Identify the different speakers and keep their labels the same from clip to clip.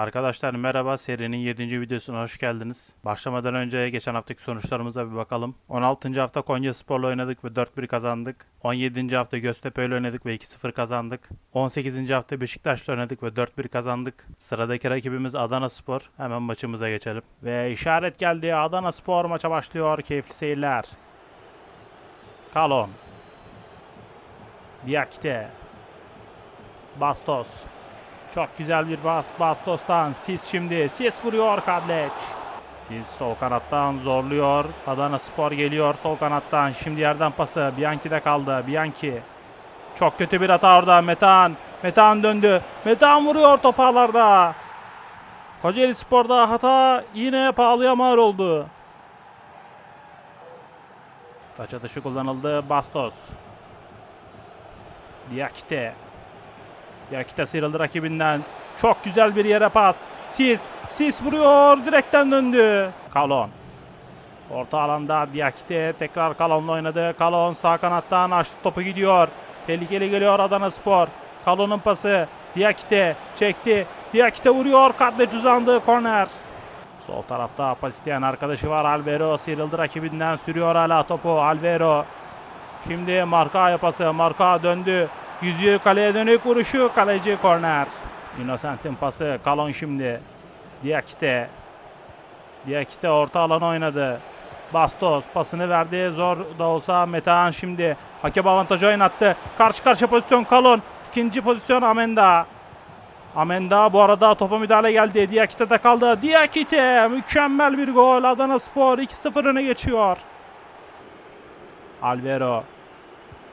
Speaker 1: Arkadaşlar merhaba serinin 7. videosuna hoş geldiniz. Başlamadan önce geçen haftaki sonuçlarımıza bir bakalım. 16. hafta Konya Spor'la oynadık ve 4-1 kazandık. 17. hafta Göztepe ile oynadık ve 2-0 kazandık. 18. hafta Beşiktaş'la oynadık ve 4-1 kazandık. Sıradaki rakibimiz Adana Spor. Hemen maçımıza geçelim. Ve işaret geldi. Adana Spor maça başlıyor. Keyifli seyirler. Kalon. Diakite. Bastos. Çok güzel bir bas Bastos'tan. Sis şimdi. Sis vuruyor Kadleç. Sis sol kanattan zorluyor. Adana Spor geliyor sol kanattan. Şimdi yerden pası. Bianchi'de kaldı. Bianchi. Çok kötü bir hata orada. Metan. Metan döndü. Metan vuruyor toparlarda. Kocaeli Spor'da hata yine pahalıya mal oldu. Taç atışı kullanıldı. Bastos. Diakite. Diakite sıyrıldı rakibinden. Çok güzel bir yere pas. Sis. Sis vuruyor. Direkten döndü. Kalon. Orta alanda Diakite tekrar Kalon'la oynadı. Kalon sağ kanattan açtı topu gidiyor. Tehlikeli geliyor Adana Spor. Kalon'un pası. Diakite çekti. Diakite vuruyor. Kadleç uzandı. Korner. Sol tarafta pas isteyen arkadaşı var. Alvaro sıyrıldı rakibinden. Sürüyor hala topu. Alvaro. Şimdi marka yapası. Marka döndü. Yüzüğü kaleye dönük vuruşu. Kaleci korner. Innocent'in pası. Kalon şimdi. Diakite. Diakite orta alan oynadı. Bastos pasını verdi. Zor da olsa Metehan şimdi. Hakem avantajı oynattı. Karşı karşıya pozisyon Kalon. İkinci pozisyon Amenda. Amenda bu arada topa müdahale geldi. Diakite'de kaldı. Diakite mükemmel bir gol. Adana Spor 2-0 öne geçiyor. Alvaro.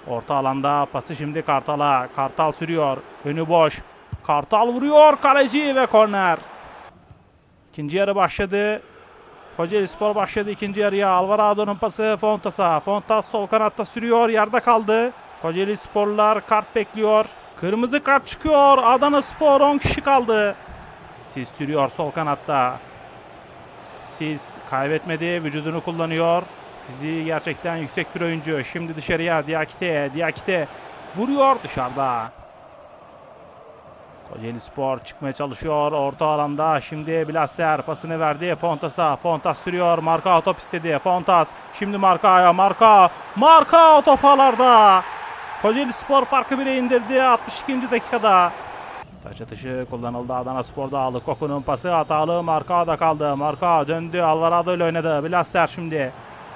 Speaker 1: Orta alanda pası şimdi Kartal'a. Kartal sürüyor. Önü boş. Kartal vuruyor kaleci ve korner. İkinci yarı başladı. Kocaeli Spor başladı ikinci yarıya. Alvarado'nun pası Fontas'a. Fontas sol kanatta sürüyor. Yerde kaldı. Kocaeli Sporlular kart bekliyor. Kırmızı kart çıkıyor. Adana Spor 10 kişi kaldı. Sis sürüyor sol kanatta. Sis kaybetmedi. Vücudunu kullanıyor. Fiziği gerçekten yüksek bir oyuncu. Şimdi dışarıya Diakite. Diakite vuruyor dışarıda. Kocaeli Spor çıkmaya çalışıyor. Orta alanda şimdi Blaser pasını verdi Fontas'a. Fontas sürüyor. Marka top istedi. Fontas şimdi Marka'ya. Marka. Marka topalarda. Kocaeli Spor farkı bire indirdi 62. dakikada. Taç atışı kullanıldı Adana Spor'da aldı. Koku'nun pası hatalı. Marka da kaldı. Marka döndü. Alvarado ile oynadı. Blaser şimdi.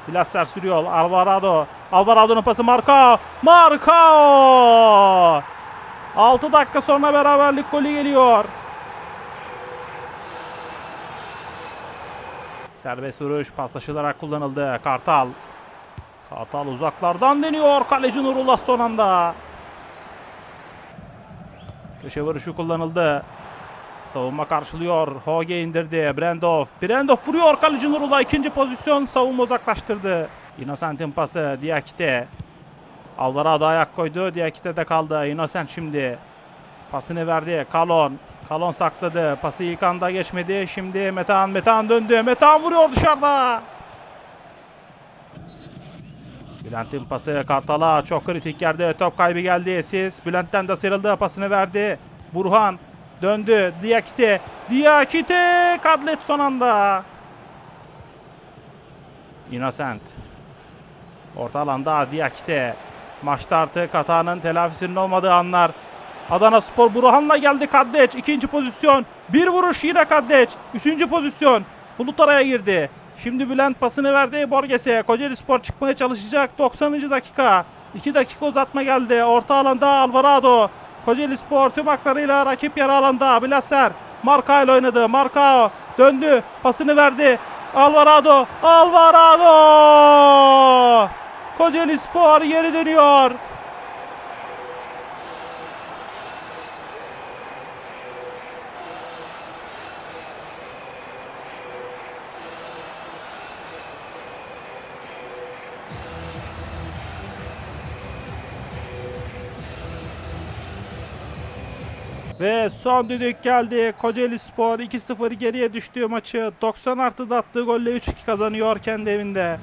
Speaker 1: Blaser sürüyor. Alvarado. Alvarado'nun pası Marka. Marka! 6 dakika sonra beraberlik golü geliyor. Serbest vuruş paslaşılarak kullanıldı. Kartal. Kartal uzaklardan deniyor. Kaleci Nurullah son anda. Köşe vuruşu kullanıldı. Savunma karşılıyor. Hoge indirdi. Brendov. Brendov vuruyor. Kaleci Nurullah ikinci pozisyon. Savunma uzaklaştırdı. Innocent'in pası. Diakite. Alvarado ayak koydu. Diakite'de kaldı. Innocent şimdi. Pasını verdi. Kalon. Kalon sakladı. Pası ilk anda geçmedi. Şimdi Metehan. Metehan döndü. Metehan vuruyor dışarıda. Bülent'in pası Kartal'a çok kritik yerde top kaybı geldi. Siz Bülent'ten de sıyrıldı pasını verdi. Burhan döndü. Diakite. Diakite Kadlet son anda. Innocent. Orta alanda Diakite. Maçta artık hatanın telafisinin olmadığı anlar. Adana Spor Burhan'la geldi Kaddeç. ikinci pozisyon. Bir vuruş yine Kaddeç. Üçüncü pozisyon. Bulut araya girdi. Şimdi Bülent pasını verdi Borges'e. Kocaeli Spor çıkmaya çalışacak. 90. dakika. 2 dakika uzatma geldi. Orta alanda Alvarado. Kocaeli Spor tüm haklarıyla rakip yarı alanda. Blaser. Marka ile oynadı. Marka döndü. Pasını verdi. Alvarado. Alvarado. Kocaeli Spor geri dönüyor. Ve son düdük geldi. Kocaeli Spor 2-0 geriye düştüğü maçı 90 artıda attığı golle 3-2 kazanıyor kendi evinde.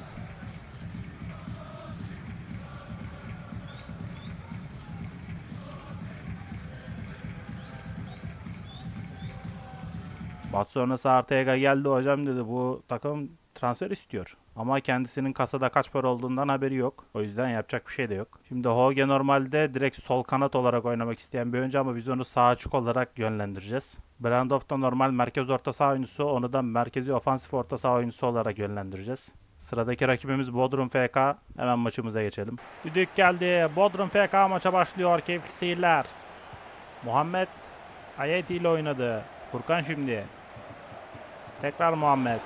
Speaker 1: Maç sonrası Arteaga geldi hocam dedi bu takım transfer istiyor. Ama kendisinin kasada kaç para olduğundan haberi yok. O yüzden yapacak bir şey de yok. Şimdi Hoge normalde direkt sol kanat olarak oynamak isteyen bir oyuncu ama biz onu sağ açık olarak yönlendireceğiz. Brandov da normal merkez orta saha oyuncusu. Onu da merkezi ofansif orta saha oyuncusu olarak yönlendireceğiz. Sıradaki rakibimiz Bodrum FK. Hemen maçımıza geçelim. Düdük geldi. Bodrum FK maça başlıyor. Keyifli seyirler. Muhammed Ayeti ile oynadı. Furkan şimdi. Tekrar Muhammed.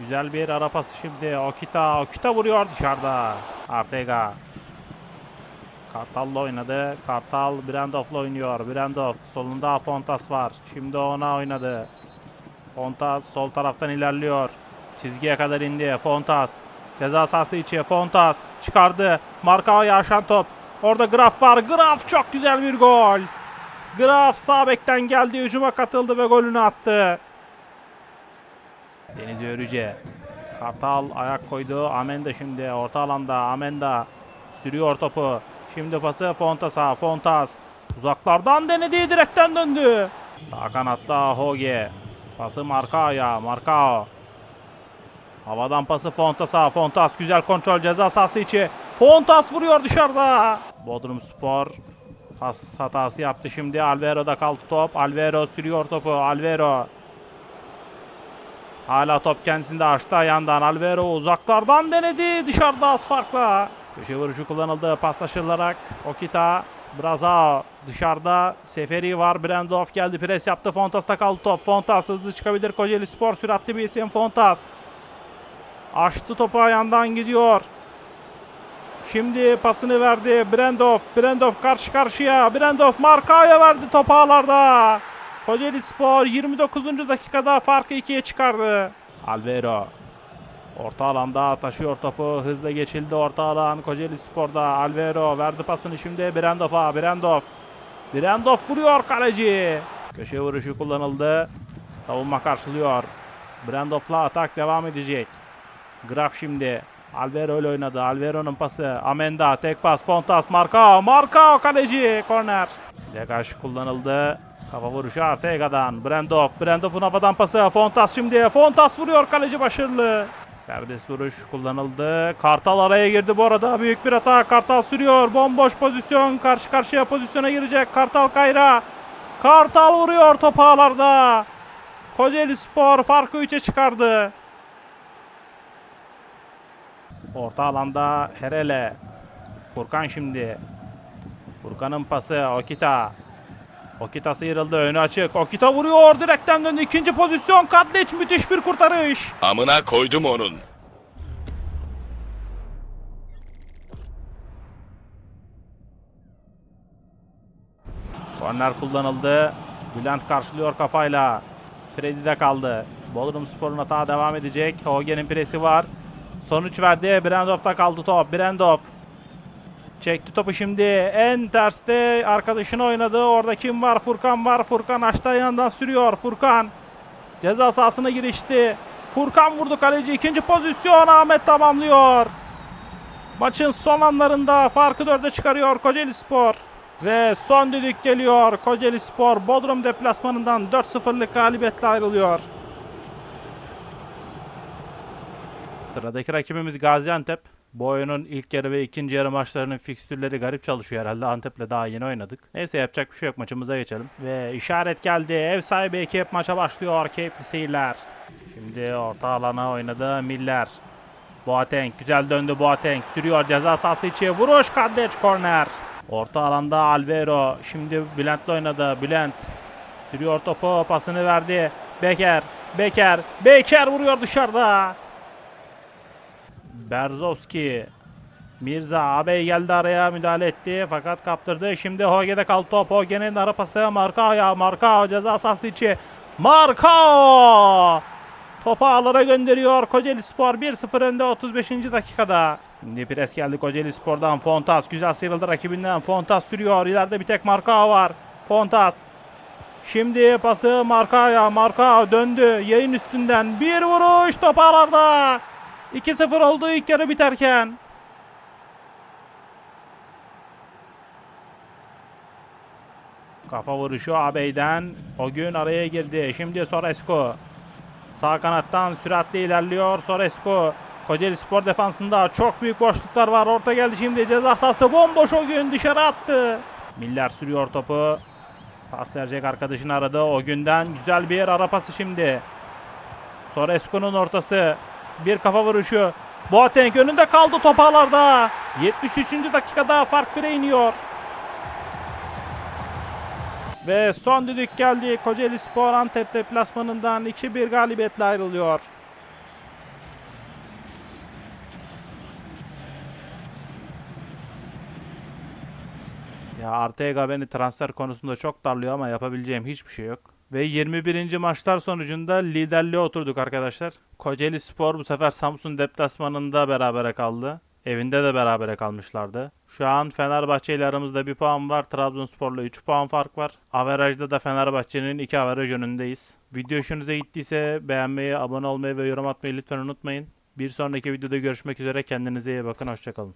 Speaker 1: Güzel bir ara pası şimdi. Okita. Okita vuruyor dışarıda. Artega. Kartal'la oynadı. Kartal Brandov'la oynuyor. Brandov solunda Fontas var. Şimdi ona oynadı. Fontas sol taraftan ilerliyor. Çizgiye kadar indi. Fontas. Ceza sahası içi. Fontas çıkardı. Markao'ya aşan top. Orada Graf var. Graf çok güzel bir gol. Graf sağ bekten geldi. Hücuma katıldı ve golünü attı. Deniz Örüce. Kartal ayak koydu. Amenda şimdi orta alanda. Amenda sürüyor topu. Şimdi pası Fontas'a. Fontas uzaklardan denedi. Direkten döndü. Sağ kanatta Hoge. Pası Markao'ya. Markao. Havadan pası Fontas'a. Fontas güzel kontrol ceza sahası içi. Fontas vuruyor dışarıda. Bodrum Spor pas hatası yaptı şimdi. Alvaro'da kaldı top. Alvaro sürüyor topu. Alvaro Hala top kendisinde açtı ayağından. Alvaro uzaklardan denedi. Dışarıda az farkla. Köşe vuruşu kullanıldı. Paslaşılarak Okita. Brazao dışarıda. Seferi var. Brandov geldi. Pres yaptı. Fontas'ta kaldı top. Fontas hızlı çıkabilir. Kocaeli Spor süratli bir isim. Fontas. Açtı topu ayağından gidiyor. Şimdi pasını verdi. Brandov. Brandov karşı karşıya. Brandov Marka'ya verdi top ağlarda. Kocaeli Spor 29. dakikada farkı ikiye çıkardı. Alvaro. Orta alanda taşıyor topu. Hızla geçildi orta alan. Kocaeli Spor'da Alvaro verdi pasını şimdi Brandov'a. Brandov. Brandov vuruyor kaleci. Köşe vuruşu kullanıldı. Savunma karşılıyor. Brandov'la atak devam edecek. Graf şimdi. Alvaro ile oynadı. Alvaro'nun pası. Amenda tek pas. Fontas. Marka. Marka kaleci. Korner. Degaj kullanıldı. Kafa vuruşu Artega'dan. Brandov. Brandov'un havadan pası. Fontas şimdi. Fontas vuruyor. Kaleci başarılı. Serbest vuruş kullanıldı. Kartal araya girdi bu arada. Büyük bir hata. Kartal sürüyor. Bomboş pozisyon. Karşı karşıya pozisyona girecek. Kartal Kayra. Kartal vuruyor top ağlarda. Kocaeli Spor farkı 3'e çıkardı. Orta alanda Herele. Furkan şimdi. Furkan'ın pası Okita. Okita sıyrıldı önü açık. Okita vuruyor direkten döndü. İkinci pozisyon Kadleç müthiş bir kurtarış.
Speaker 2: Amına koydum onun.
Speaker 1: Korner kullanıldı. Bülent karşılıyor kafayla. Freddy de kaldı. Bodrum Spor'un hata devam edecek. Hogen'in presi var. Sonuç verdi. Brandov'da kaldı top. Brandov. Çekti topu şimdi. En terste arkadaşını oynadı. Orada kim var? Furkan var. Furkan açtı ayağından sürüyor. Furkan. Ceza sahasına girişti. Furkan vurdu kaleci. ikinci pozisyon Ahmet tamamlıyor. Maçın son anlarında farkı dörde çıkarıyor Kocaeli Spor. Ve son düdük geliyor. Kocaeli Spor Bodrum deplasmanından 4-0'lık galibiyetle ayrılıyor. Sıradaki rakibimiz Gaziantep. Bu oyunun ilk yarı ve ikinci yarı maçlarının fikstürleri garip çalışıyor herhalde. Antep'le daha yeni oynadık. Neyse yapacak bir şey yok maçımıza geçelim. Ve işaret geldi. Ev sahibi ekip maça başlıyor. Keyifli seyirler. Şimdi orta alana oynadı Miller. Boateng güzel döndü Boateng. Sürüyor ceza sahası içi. Vuruş Kaddeç korner. Orta alanda Alvaro. Şimdi Bülent'le oynadı. Bülent sürüyor topu. Pasını verdi. Beker. Beker. Beker vuruyor dışarıda. Berzowski. Mirza ağabey geldi araya müdahale etti fakat kaptırdı. Şimdi Hoge'de kaldı top. Hoge'nin ara pası Markao'ya. Markao ceza sahası içi. Markao! Topu ağlara gönderiyor. Kocaeli Spor 1-0 önde 35. dakikada. Şimdi pres geldi Kocaeli Spor'dan. Fontas güzel sıyrıldı rakibinden. Fontas sürüyor. İleride bir tek Markao var. Fontas. Şimdi pası Markao'ya. Markao döndü. Yayın üstünden bir vuruş top ağlarda. 2-0 oldu ilk yarı biterken. Kafa vuruşu Abey'den. O gün araya girdi. Şimdi Soresco. Sağ kanattan süratle ilerliyor Soresco. Kocaeli Spor defansında çok büyük boşluklar var. Orta geldi şimdi ceza sahası bomboş o gün dışarı attı. Miller sürüyor topu. Pas verecek arkadaşını aradı. O günden güzel bir ara pası şimdi. Soresco'nun ortası. Bir kafa vuruşu. Boateng önünde kaldı top ağlarda. 73. dakikada fark 1'e iniyor. Ve son düdük geldi. Kocaeli Spor Antep deplasmanından 2-1 galibiyetle ayrılıyor. Ya Arteaga beni transfer konusunda çok darlıyor ama yapabileceğim hiçbir şey yok. Ve 21. maçlar sonucunda liderliğe oturduk arkadaşlar. Kocaeli Spor bu sefer Samsun deplasmanında berabere kaldı. Evinde de berabere kalmışlardı. Şu an Fenerbahçe ile aramızda bir puan var. Trabzonspor'la 3 puan fark var. Averajda da Fenerbahçe'nin 2 averaj önündeyiz. Video hoşunuza gittiyse beğenmeyi, abone olmayı ve yorum atmayı lütfen unutmayın. Bir sonraki videoda görüşmek üzere. Kendinize iyi bakın. Hoşçakalın.